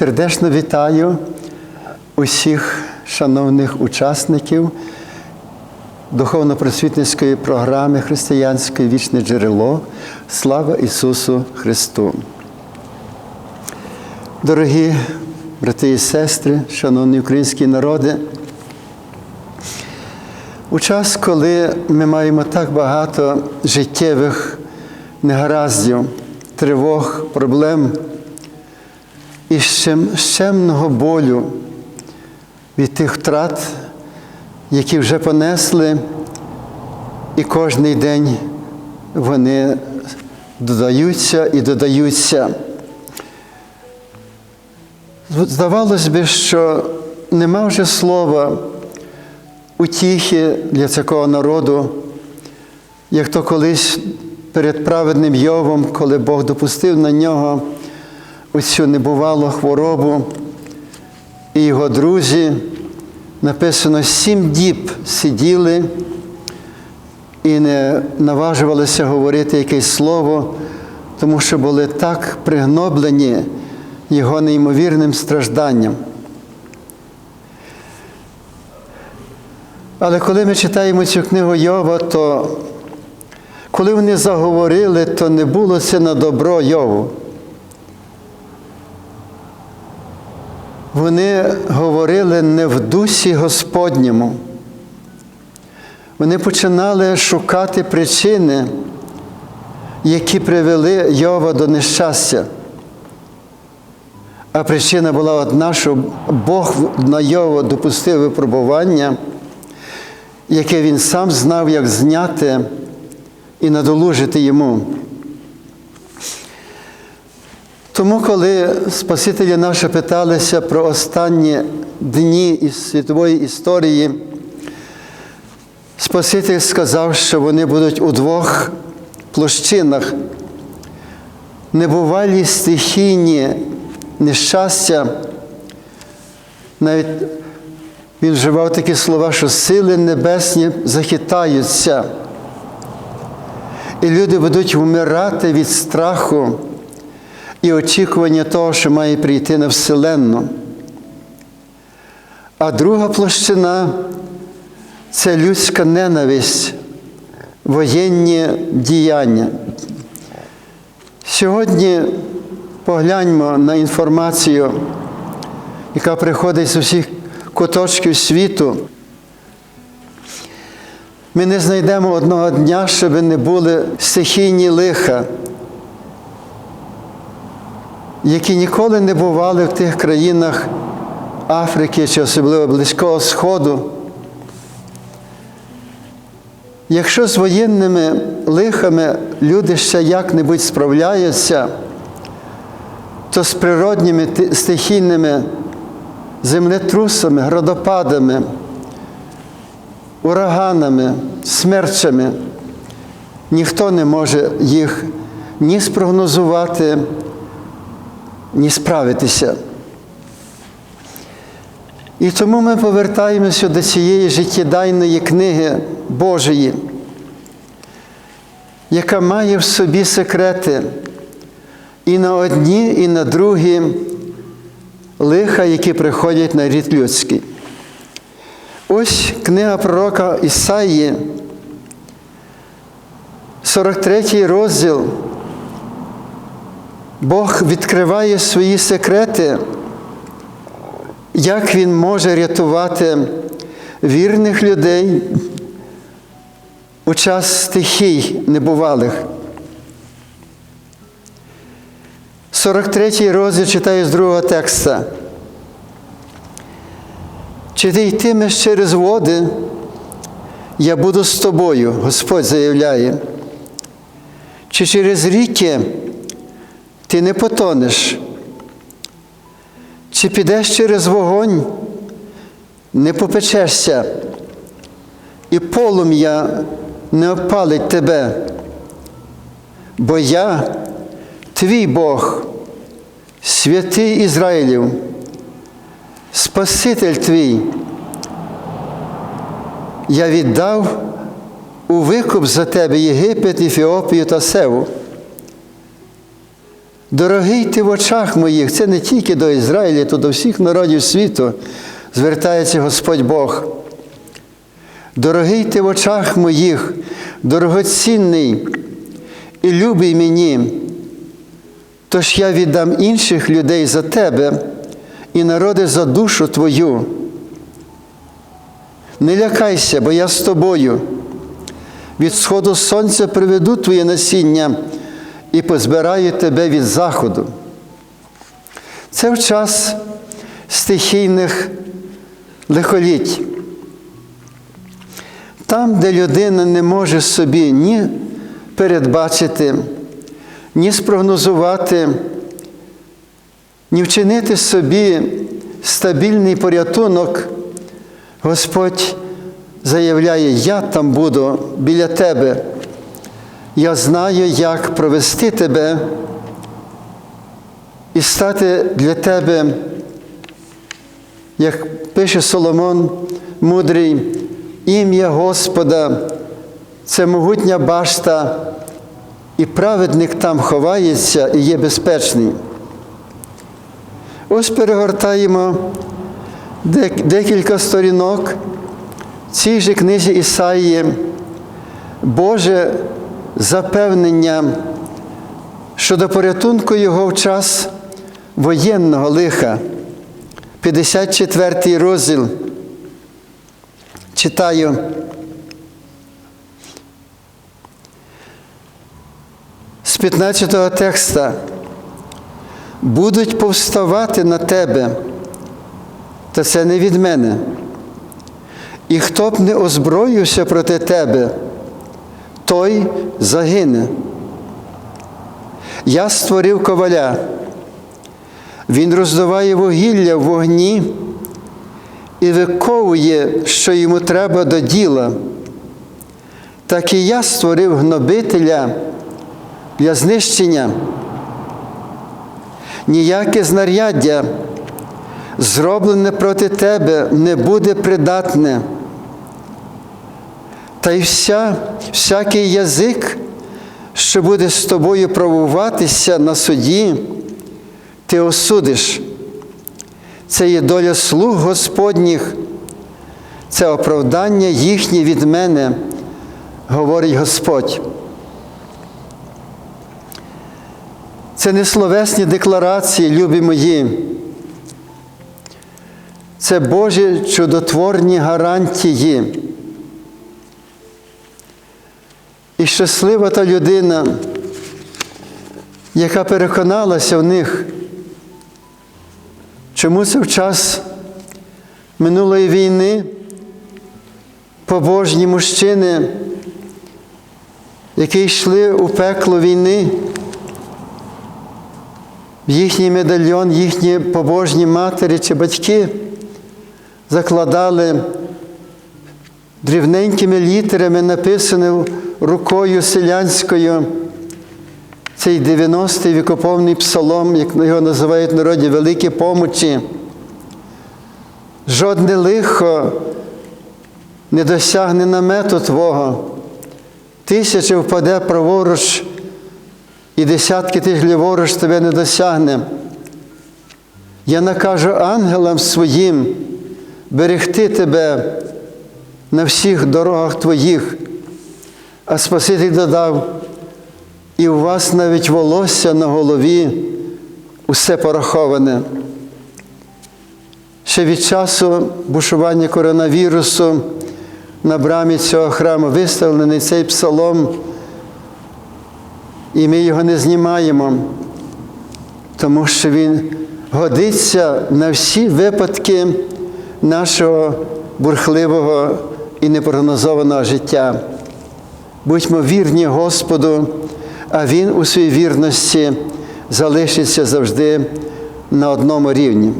Сердечно вітаю усіх шановних учасників духовно-просвітницької програми Християнське вічне джерело. Слава Ісусу Христу! Дорогі брати і сестри, шановні українські народи, у час, коли ми маємо так багато життєвих негараздів, тривог, проблем і щем- щемного болю від тих втрат, які вже понесли, і кожний день вони додаються і додаються. Здавалось би, що нема вже слова утіхи для такого народу, як то колись перед праведним Йовом, коли Бог допустив на нього оцю небувалу хворобу, і його друзі, написано, сім діб сиділи і не наважувалися говорити якесь слово, тому що були так пригноблені його неймовірним стражданням. Але коли ми читаємо цю книгу Йова, то коли вони заговорили, то не було це на добро Йову. Вони говорили не в дусі Господньому. Вони починали шукати причини, які привели Йова до нещастя. А причина була одна, що Бог на Йова допустив випробування, яке він сам знав, як зняти і надолужити йому. Тому, коли Спасителі наші питалися про останні дні із світової історії, Спаситель сказав, що вони будуть у двох площинах. Небувалі стихійні нещастя, навіть він вживав такі слова, що сили небесні захитаються, і люди будуть вмирати від страху і очікування того, що має прийти на Вселенну. А друга площина це людська ненависть, воєнні діяння. Сьогодні погляньмо на інформацію, яка приходить з усіх куточків світу. Ми не знайдемо одного дня, щоб не були стихійні лиха, які ніколи не бували в тих країнах Африки чи особливо Близького Сходу. Якщо з воєнними лихами люди ще як-небудь справляються, то з природніми стихійними землетрусами, градопадами, ураганами, смерчами ніхто не може їх ні спрогнозувати, ні справитися. І тому ми повертаємося до цієї життєдайної книги Божої, яка має в собі секрети і на одні, і на другі лиха, які приходять на рід людський. Ось книга пророка Ісаї, 43 розділ. Бог відкриває свої секрети, як Він може рятувати вірних людей у час стихій небувалих. 43 розділ читаю з другого текста. Чи ти йтимеш через води, я буду з тобою, Господь заявляє. Чи через ріки ти не потонеш? Чи підеш через вогонь, не попечешся, і полум'я не опалить тебе, бо я твій Бог, святий Ізраїлів, Спаситель твій. Я віддав у викуп за тебе Єгипет, Ефіопію та Севу. Дорогий ти в очах моїх, це не тільки до Ізраїля, то до всіх народів світу звертається Господь Бог. Дорогий ти в очах моїх, дорогоцінний і любий мені, тож я віддам інших людей за тебе і народи за душу твою. Не лякайся, бо я з тобою. Від сходу сонця приведу твоє насіння і позбираю тебе від заходу. Це в час стихійних лихоліть. Там, де людина не може собі ні передбачити, ні спрогнозувати, ні вчинити собі стабільний порятунок, Господь заявляє, я там буду біля тебе. Я знаю, як провести тебе і стати для тебе, як пише Соломон мудрий, ім'я Господа це могутня башта, і праведник там ховається і є безпечний. Ось перегортаємо декілька сторінок в цій же книзі Ісаїї, Боже запевнення щодо порятунку Його в час воєнного лиха. 54 розділ. Читаю. З 15 текста. Будуть повставати на тебе, та це не від мене. І хто б не озброївся проти тебе, той загине. Я створив коваля, він роздаває вугілля в вогні і виковує, що йому треба до діла. Так і я створив гнобителя для знищення. Ніяке знаряддя, зроблене проти тебе, не буде придатне. Та й вся, всякий язик, що буде з тобою правуватися на суді, ти осудиш. Це є доля слуг Господніх, це оправдання їхнє від мене, говорить Господь. Це не словесні декларації, любі мої. Це Божі чудотворні гарантії. І щаслива та людина, яка переконалася в них, чому це в час минулої війни побожні мужчини, які йшли у пекло війни, їхній медальйон, їхні побожні матері чи батьки закладали дрібненькими літерами, написаним рукою селянською. Цей 90-й вікоповний псалом, як його називають в народі, великі помочі. Жодне лихо не досягне намету Твого. Тисяча впаде праворуч, і десятки тих ліворуч тебе не досягне. Я накажу ангелам своїм берегти тебе на всіх дорогах твоїх, а Спаситель додав, і у вас навіть волосся на голові усе пораховане. Ще від часу бушування коронавірусу на брамі цього храму виставлений цей псалом, і ми його не знімаємо, тому що він годиться на всі випадки нашого бурхливого і непрогнозованого життя. Будьмо вірні Господу, а Він у своїй вірності залишиться завжди на одному рівні.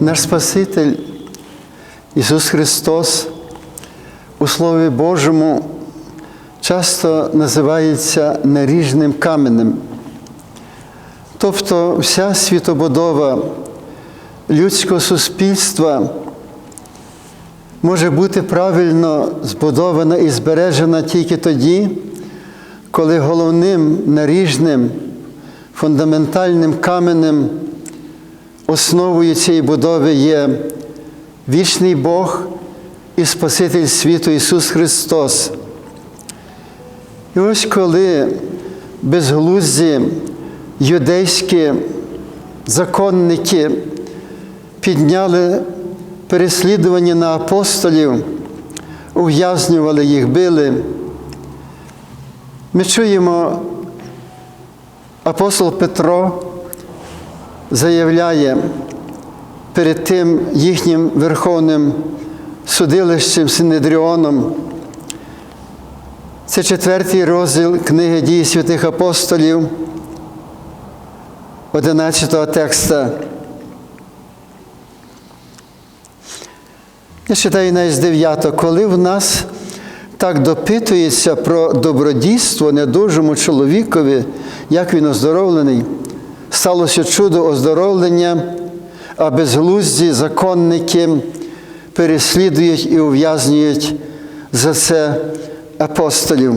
Наш Спаситель Ісус Христос у Слові Божому часто називається наріжним каменем. Тобто вся світобудова людського суспільства може бути правильно збудована і збережена тільки тоді, коли головним наріжним, фундаментальним каменем основою цієї будови є вічний Бог і Спаситель світу Ісус Христос. І ось коли безглузді юдейські законники підняли переслідування на апостолів, ув'язнювали їх, били. Ми чуємо, апостол Петро заявляє перед тим їхнім верховним судилищем Синедріоном. Це четвертий розділ книги дії святих апостолів, 11 текста. Я читаю навіть з 9. Коли в нас так допитується про добродійство недужому чоловікові, як він оздоровлений, сталося чудо оздоровлення, а безглузді законники переслідують і ув'язнюють за це апостолів.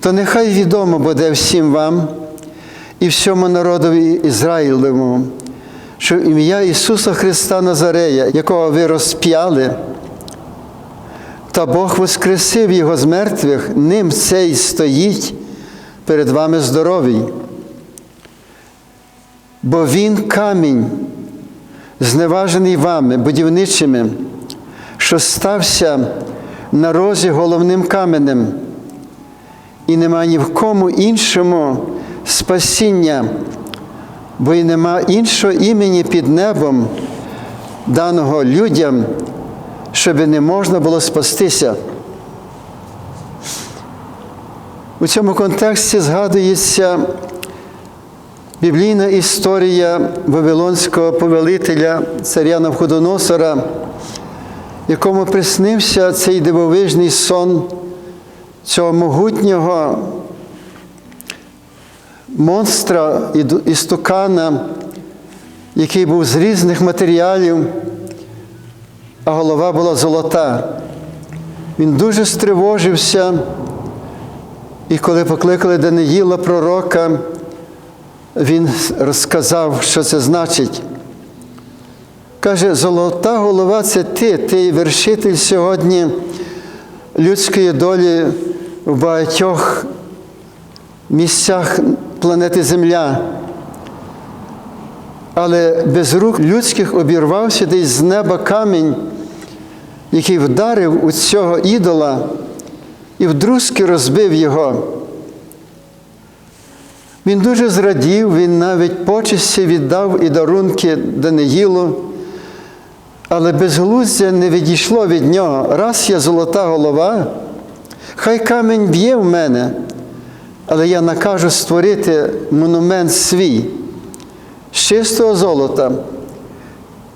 То нехай відомо буде всім вам і всьому народові Ізраїлевому, що ім'я Ісуса Христа Назарея, якого ви розп'яли, та Бог воскресив Його з мертвих, ним цей стоїть перед вами здоровий. Бо Він камінь, зневажений вами, будівничими, що стався на розі головним каменем, і нема ні в кому іншому спасіння, бо й нема іншого імені під небом, даного людям, щоб не можна було спастися. У цьому контексті згадується біблійна історія Вавилонського повелителя царя Навходоносора, якому приснився цей дивовижний сон цього могутнього монстра істукана, який був з різних матеріалів, а голова була золота. Він дуже стривожився, і коли покликали Даниїла пророка, він розказав, що це значить. Каже, золота голова це ти, ти вершитель сьогодні людської долі в багатьох місцях планети Земля. Але без рук людських обірвався десь з неба камінь, який вдарив у цього ідола і вдрузки розбив його. Він дуже зрадів, він навіть почесті віддав і дарунки Даниїлу, але безглуздя не відійшло від нього. Раз я золота голова, хай камінь б'є в мене, але я накажу створити монумент свій з чистого золота,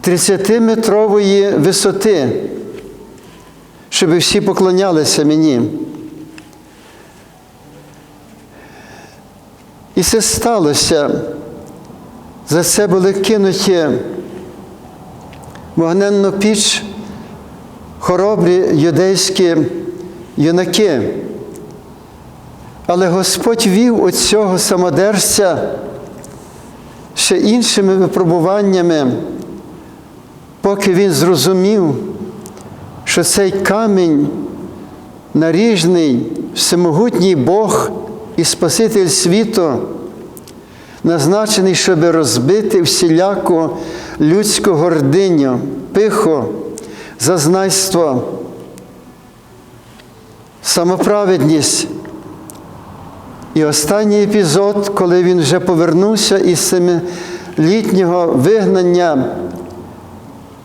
30-метрової висоти, щоб всі поклонялися мені. І це сталося. За це були кинуті вогненну піч хоробрі юдейські юнаки. Але Господь вів оцього самодерця ще іншими випробуваннями, поки він зрозумів, що цей камінь наріжний, всемогутній Бог і Спаситель світу, назначений, щоб розбити всіляку людську гординю, пиху, зазнайство, самоправедність. І останній епізод, коли він вже повернувся із семилітнього вигнання,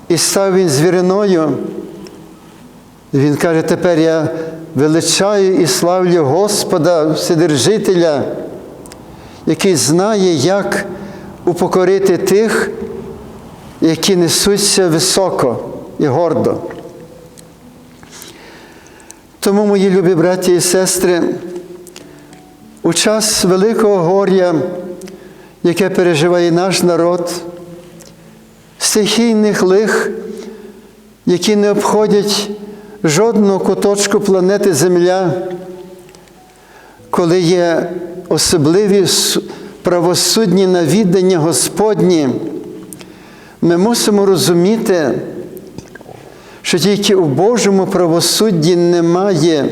і став він звіриною, він каже, тепер я величаю і славлю Господа, Вседержителя, який знає, як упокорити тих, які несуться високо і гордо. Тому, мої любі браті і сестри, у час великого горя, яке переживає наш народ, стихійних лих, які не обходять жодного куточку планети Земля, коли є особливі правосудні навідання Господні, ми мусимо розуміти, що тільки у Божому правосудді немає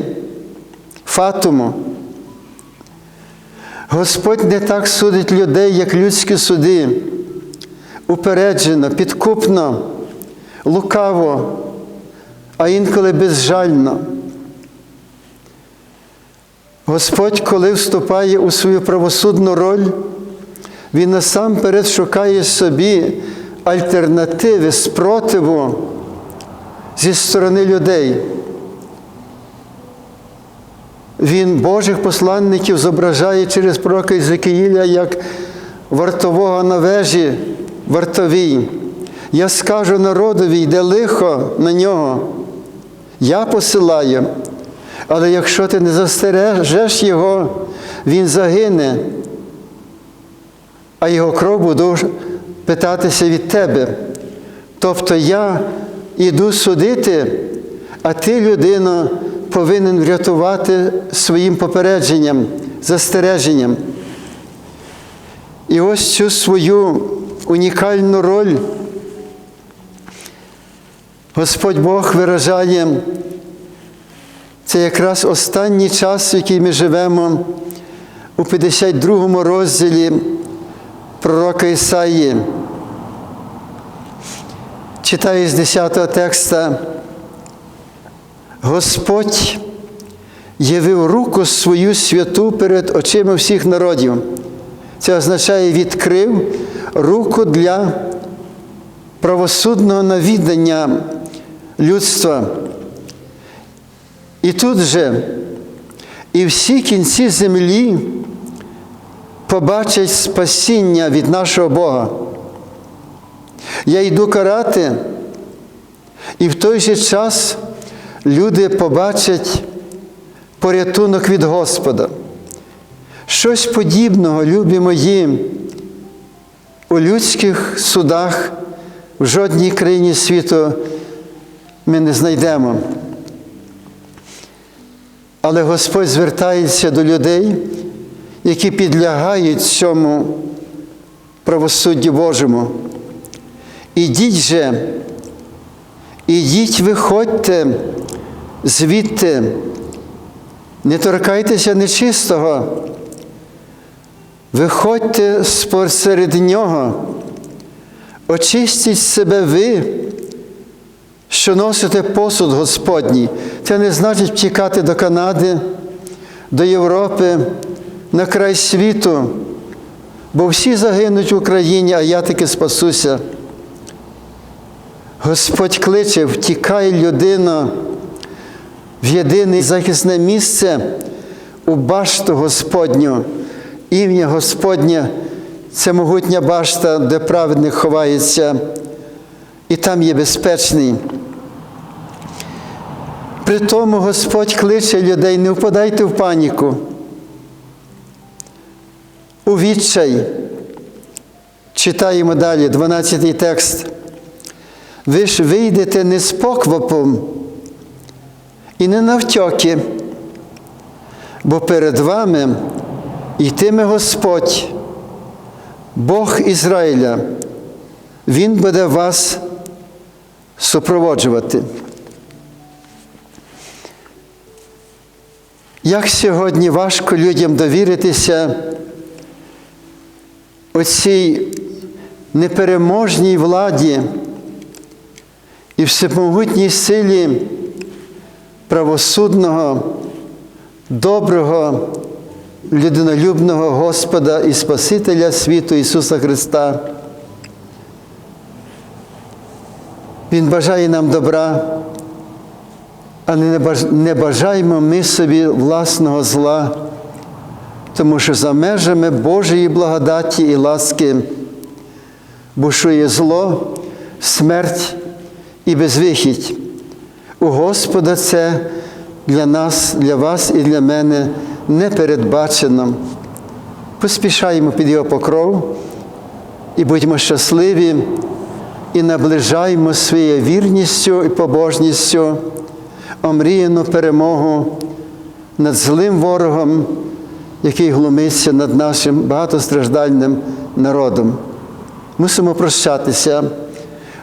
фатуму. Господь не так судить людей, як людські суди, упереджено, підкупно, лукаво, а інколи безжально. Господь, коли вступає у свою правосудну роль, Він насамперед шукає собі альтернативи, спротиву зі сторони людей. Він Божих посланників зображає через пророка Ізекиїля як вартового на вежі вартовій. Я скажу народові, йде лихо на нього. Я посилаю, але якщо ти не застережеш його, він загине, а його кров буду питатися від тебе. Тобто я іду судити, а ти, людина, повинен врятувати своїм попередженням, застереженням. І ось цю свою унікальну роль Господь Бог виражає. Це якраз останній час, в який ми живемо у 52 розділі пророка Ісаї. Читаю з 10 текста. Господь явив руку свою святу перед очима всіх народів. Це означає відкрив руку для правосудного навідання людства. І тут же і всі кінці землі побачать спасіння від нашого Бога. Я йду карати, і в той же час люди побачать порятунок від Господа. Щось подібного, любі мої, у людських судах в жодній країні світу ми не знайдемо. Але Господь звертається до людей, які підлягають цьому правосуддю Божому. Ідіть же, ідіть, виходьте звідти, не торкайтеся нечистого, виходьте серед нього, очистіть себе ви, що носите посуд Господній. Це не значить втікати до Канади, до Європи, на край світу, бо всі загинуть в Україні, а я таки спасуся. Господь кличе, втікай людина в єдине захисне місце у башту Господню. Ім'я Господнє це могутня башта, де праведник ховається, і там є безпечний. При тому Господь кличе людей, не впадайте в паніку. У відчай. Читаємо далі, 12 текст. Ви ж вийдете не з поквапом і не навтьоки, бо перед вами йтиме Господь, Бог Ізраїля, Він буде вас супроводжувати. Як сьогодні важко людям довіритися оцій непереможній владі і всемогутній силі правосудного, доброго, людинолюбного Господа і Спасителя світу Ісуса Христа. Він бажає нам добра, а не бажаємо ми собі власного зла, тому що за межами Божої благодаті і ласки бушує зло, смерть і безвихідь. У Господа це для нас, для вас і для мене не передбачено. Поспішаємо під Його покров і будьмо щасливі і наближаємо своєю вірністю і побожністю омріяну перемогу над злим ворогом, який глумиться над нашим багатостраждальним народом. Мусимо прощатися.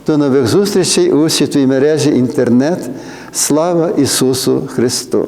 До нових зустрічей у світовій мережі інтернет. Слава Ісусу Христу!